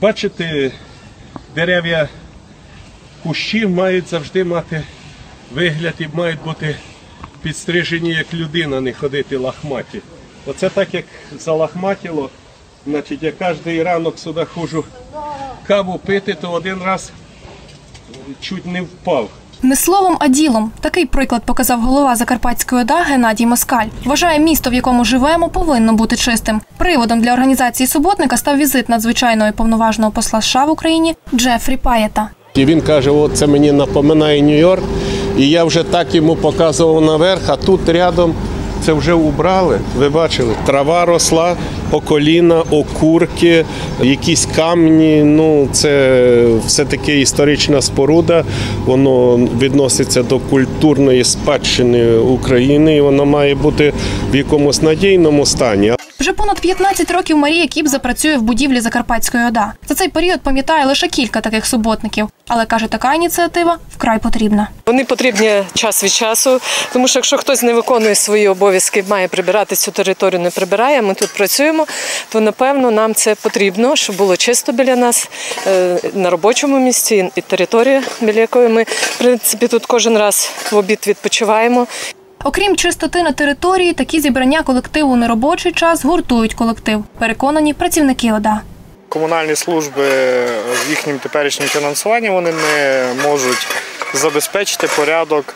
бачите, дерев'я кущі мають завжди мати вигляд і мають бути підстрижені як людина, не ходити лахматі. Оце так як залахматіло, значить я кожен ранок сюди ходжу каву пити, то один раз чуть не впав. Не словом, а ділом. Такий приклад показав голова Закарпатської ОДА Геннадій Москаль. Вважає, місто, в якому живемо, повинно бути чистим. Приводом для організації суботника став візит надзвичайного і повноважного посла США в Україні Джефрі Паєта. І він каже: от це мені напоминає Нью-Йорк. І я вже так йому показував наверх, а тут рядом це вже убрали. Ви бачили, трава росла по коліна, окурки, якісь камні. Ну, це все-таки історична споруда. Воно відноситься до культурної спадщини України, і воно має бути в якомусь надійному стані. Вже понад 15 років Марія Кіп запрацює в будівлі Закарпатської ОДА. За цей період пам'ятає лише кілька таких суботників, але каже, така ініціатива вкрай потрібна. Вони потрібні час від часу, тому що якщо хтось не виконує свої обов'язки, має прибирати цю територію, не прибирає. Ми тут працюємо, то напевно нам це потрібно, щоб було чисто біля нас е, на робочому місці і територія, біля якої ми в принципі тут кожен раз в обід відпочиваємо. Окрім чистоти на території, такі зібрання колективу на неробочий час гуртують колектив. Переконані працівники ОДА. Комунальні служби з їхнім теперішнім фінансуванням вони не можуть забезпечити порядок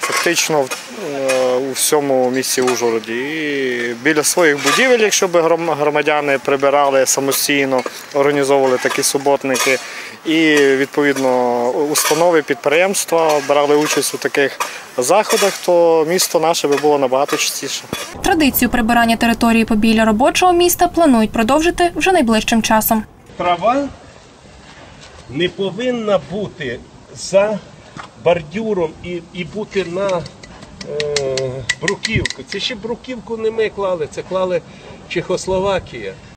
фактично в- е, у всьому місті Ужгороді. І біля своїх будівель, якщо б громадяни прибирали самостійно, організовували такі суботники, і відповідно установи, підприємства брали участь у таких заходах, то місто наше би було набагато чистіше. Традицію прибирання території побіля робочого міста планують продовжити вже найближчим часом. Трава не повинна бути за бордюром і, і бути на е, бруківку. Це ще бруківку не ми клали, це клали Чехословакія.